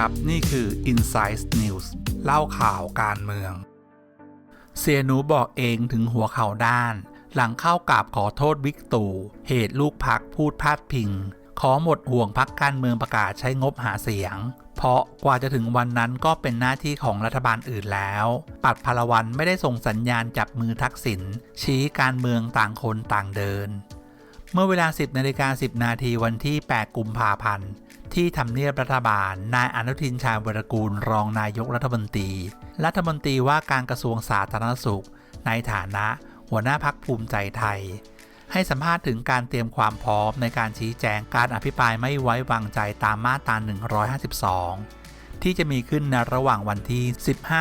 ครับ นี่คือ Inside News เล่าข่าวการเมืองเสียหนูบอกเองถึงหัวเข่าด้าน หลังเข้ากราบขอโทษวิกตู่ เหตุลูกพักพูดพาดพิง ขอหมดห่วงพักการเมืองประกาศใช้งบหาเสียง เพราะกว่าจะถึงวันนั้นก็เป็นหน้าที่ของรัฐบาลอื่นแล้ว ปัดพลวันไม่ได้ส่งสัญญาณจับมือทักษิณชี้การเมืองต่างคนต่างเดินเมื่อเวลา 10นาฬิกา10 นาทีวันที่ 8 กุมภาพันธ์ ที่ทำเนียบรัฐบาล นายอนุทินชาญวรกูลรองนายกรัฐมนตรี รัฐมนตรีว่าการกระทรวงสาธารณสุข ในฐานะ หัวหน้าพักภูมิใจไทย ให้สัมภาษณ์ถึงการเตรียมความพร้อมในการชี้แจงการอภิปรายไม่ไว้วางใจตามมาตรา 152 ที่จะมีขึ้นในระหว่างวันที่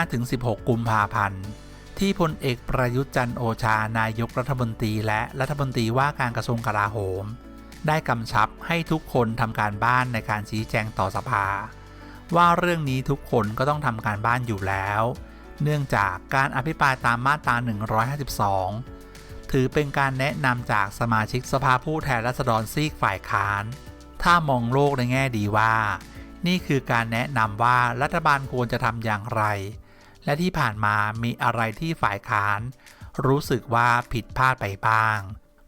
15-16 กุมภาพันธ์ที่พลเอกประยุทธ์จันทร์โอชานายกรัฐมนตรีและรัฐมนตรีว่าการกระทรวงกลาโหม ได้กำชับให้ทุกคนทำการบ้านในการชี้แจงต่อสภา ว่าเรื่องนี้ทุกคนก็ต้องทำการบ้านอยู่แล้ว เนื่องจากการอภิปรายตามมาตรา 152 ถือเป็นการแนะนำจากสมาชิกสภาผู้แทนราษฎรซีกฝ่ายค้าน ถ้ามองโลกในแง่ดีว่า นี่คือการแนะนำว่ารัฐบาลควรจะทำอย่างไร และที่ผ่านมามีอะไรที่ฝ่ายค้าน รู้สึกว่าผิดพลาดไปบ้าง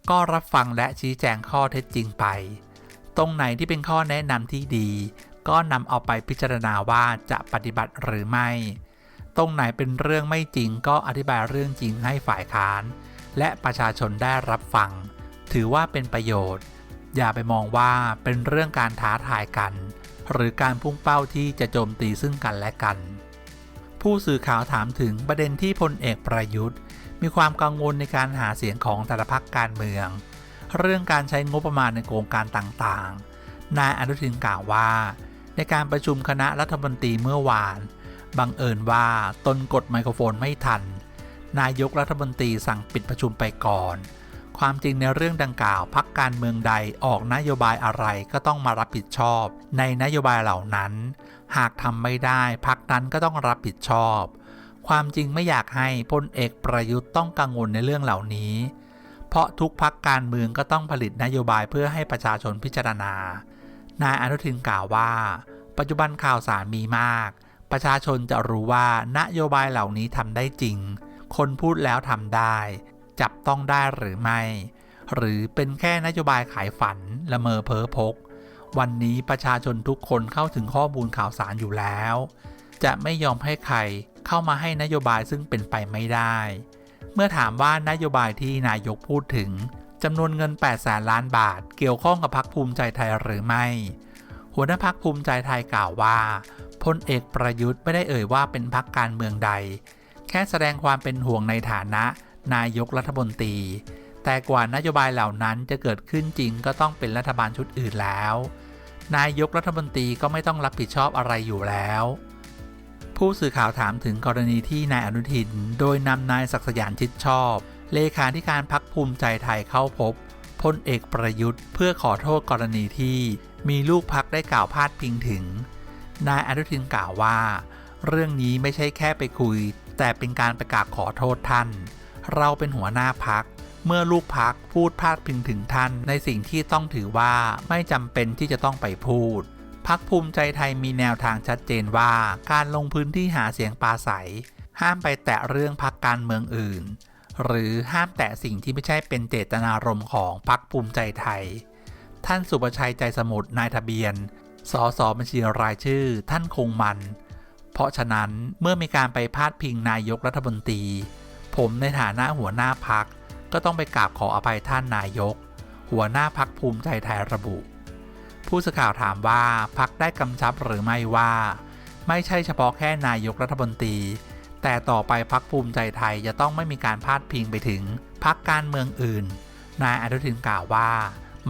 ก็รับฟังและชี้แจงข้อเท็จจริงไป ตรงไหนที่เป็นข้อแนะนำที่ดี ก็นำเอาไปพิจารณาว่าจะปฏิบัติหรือไม่ ตรงไหนเป็นเรื่องไม่จริงก็อธิบายเรื่องจริงให้ฝ่ายค้าน และประชาชนได้รับฟัง ถือว่าเป็นประโยชน์ อย่าไปมองว่าเป็นเรื่องการท้าทายกัน หรือการพุ่งเป้าที่จะโจมตีซึ่งกันและกัน ผู้สื่อข่าวถามถึงประเด็นที่พลเอกประยุทธ์ มีความกังวลในการหาเสียงของแต่ละพักการเมือง เรื่องการใช้งบประมาณในโครงการต่างๆ นายอนุทินกล่าวว่า ในการประชุมคณะรัฐมนตรีเมื่อวาน บังเอิญว่าตนกดไมโครโฟนไม่ทัน นายกรัฐมนตรีสั่งปิดประชุมไปก่อน ความจริงในเรื่องดังกล่าวพักการเมืองใดออกนโยบายอะไรก็ต้องมารับผิดชอบ ในนโยบายเหล่านั้น หากทำไม่ได้พักนั้นก็ต้องรับผิดชอบ ความจริงไม่อยากให้พลเอกประยุทธ์ต้องกังวลในเรื่องเหล่านี้ เพราะทุกพักการเมืองก็ต้องผลิตนโยบายเพื่อให้ประชาชนพิจารณา นายอนุทินกล่าวว่า ปัจจุบันข่าวสารมีมาก ประชาชนจะรู้ว่านโยบายเหล่านี้ทำได้จริง คนพูดแล้วทำได้ จับต้องได้หรือไม่ หรือเป็นแค่นโยบายขายฝันละเมอเพ้อพก วันนี้ประชาชนทุกคนเข้าถึงข้อมูลข่าวสารอยู่แล้ว จะไม่ยอมให้ใครเข้ามาให้นโยบายซึ่งเป็นไปไม่ได้ เมื่อถามว่านโยบายที่นายกพูดถึงจำนวนเงิน 8 แสนล้านบาท เกี่ยวข้องกับพักภูมิใจไทยหรือไม่ หัวหน้าพักภูมิใจไทยกล่าวว่าพลเอกประยุทธ์ไม่ได้เอ่ยว่าเป็นพักการเมืองใด แค่แสดงความเป็นห่วงในฐานะ นายกรัฐมนตรี แต่กว่านโยบายเหล่านั้นจะเกิดขึ้นจริงก็ต้องเป็นรัฐบาลชุดอื่นแล้ว นายกรัฐมนตรีก็ไม่ต้องรับผิดชอบอะไรอยู่แล้ว ผู้สื่อข่าวถามถึงกรณีที่นายอนุทิน โดยนำนายศักดิ์สยามชิดชอบ เลขาธิการพักภูมิใจไทยเข้าพบพลเอกประยุทธ์ เพื่อขอโทษกรณีที่มีลูกพักได้กล่าวพาดพิงถึง นายอนุทินกล่าวว่า เรื่องนี้ไม่ใช่แค่ไปคุย แต่เป็นการประกาศขอโทษท่าน เราเป็นหัวหน้าพัก เมื่อลูกพักพูดพาดพิงถึงท่านในสิ่งที่ต้องถือว่าไม่จำเป็นที่จะต้องไปพูด พักภูมิใจไทยมีแนวทางชัดเจนว่า การลงพื้นที่หาเสียงปราศัย ห้ามไปแตะเรื่องพักการเมืองอื่น หรือห้ามแตะสิ่งที่ไม่ใช่เป็นเจตนารมณ์ของพักภูมิใจไทย ท่านสุประชัยใจสมุทรนายทะเบียนสสบัญชีรายชื่อ ท่านคงมัน เพราะฉะนั้นเมื่อมีการไปพาดพิงนายกรัฐมนตรี ผมในฐานะหัวหน้าพักก็ต้องไปกราบขออภัยท่านนายก หัวหน้าพักภูมิใจไทยระบุ ผู้สื่อข่าวถามว่าพักได้กำชับหรือไม่ว่า ไม่ใช่เฉพาะแค่นายกรัฐมนตรี แต่ต่อไปพักภูมิใจไทยจะต้องไม่มีการพาดพิงไปถึงพักการเมืองอื่น นายอนุทินกล่าวว่า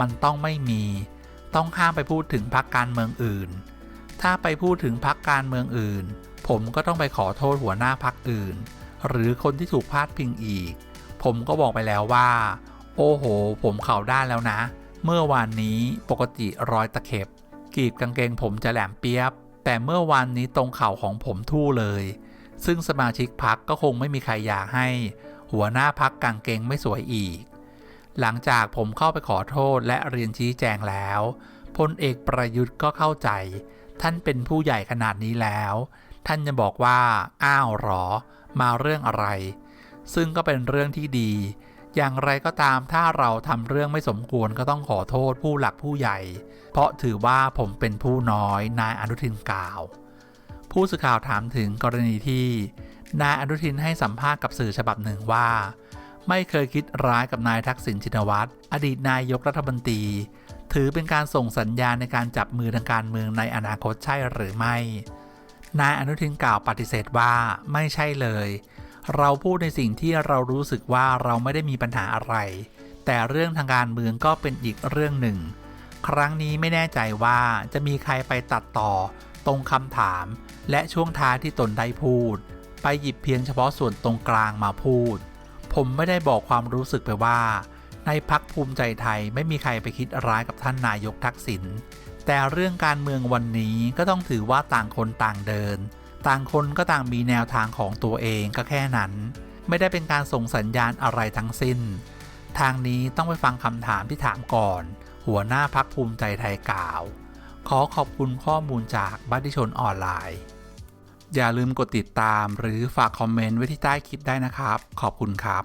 มันต้องไม่มี ต้องห้ามไปพูดถึงพักการเมืองอื่น ถ้าไปพูดถึงพักการเมืองอื่น ผมก็ต้องไปขอโทษหัวหน้าพักอื่น หรือคนที่ถูกพาดพิงอีก ผมก็บอกไปแล้วว่า โอ้โห ผมเข่าด้านแล้วนะ เมื่อวานนี้ปกติรอยตะเข็บกีบกางเกงผมจะแหลมเปียบ แต่เมื่อวานนี้ตรงเข่าของผมทู่เลย ซึ่งสมาชิกพักก็คงไม่มีใครอยากให้ หัวหน้าพักกางเกงไม่สวยอีก หลังจากผมเข้าไปขอโทษและเรียนชี้แจงแล้วพลเอกประยุทธ์ก็เข้าใจ ท่านเป็นผู้ใหญ่ขนาดนี้แล้ว ท่านจะบอกว่า อ้าวหรอ มาเรื่องอะไร ซึ่งก็เป็นเรื่องที่ดี อย่างไรก็ตามถ้าเราทำเรื่องไม่สมควรก็ต้องขอโทษผู้หลักผู้ใหญ่ เพราะถือว่าผมเป็นผู้น้อยนายอนุทินกล่าว ผู้สื่อข่าวถามถึงกรณีที่นายอนุทินให้สัมภาษณ์กับสื่อฉบับหนึ่งว่า ไม่เคยคิดร้ายกับนายทักษิณชินวัตรอดีตนายกรัฐมนตรี ถือเป็นการส่งสัญญาณในการจับมือทางการเมืองในอนาคตใช่หรือไม่ นายอนุทินกล่าวปฏิเสธว่าไม่ใช่เลย เราพูดในสิ่งที่เรารู้สึกว่าเราไม่ได้มีปัญหาอะไร แต่เรื่องทางการเมืองก็เป็นอีกเรื่องหนึ่ง ครั้งนี้ไม่แน่ใจว่าจะมีใครไปตัดต่อ ตรงคำถาม และช่วงท้ายที่ตนได้พูด ไปหยิบเพียงเฉพาะส่วนตรงกลางมาพูด ผมไม่ได้บอกความรู้สึกไปว่า ในพักภูมิใจไทยไม่มีใครไปคิดร้ายกับท่านนายกทักษิณแต่เรื่องการเมืองวันนี้ก็ต้องถือว่าต่างคนต่างเดิน ต่างคนก็ต่างมีแนวทางของตัวเองก็แค่นั้น ไม่ได้เป็นการส่งสัญญาณอะไรทั้งสิ้น ทางนี้ต้องไปฟังคำถามที่ถามก่อน หัวหน้าพักภูมิใจไทยกล่าว ขอขอบคุณข้อมูลจากบัติชนออนไลน์ อย่าลืมกดติดตามหรือฝากคอมเมนต์ไว้ที่ใต้คลิปได้นะครับ ขอบคุณครับ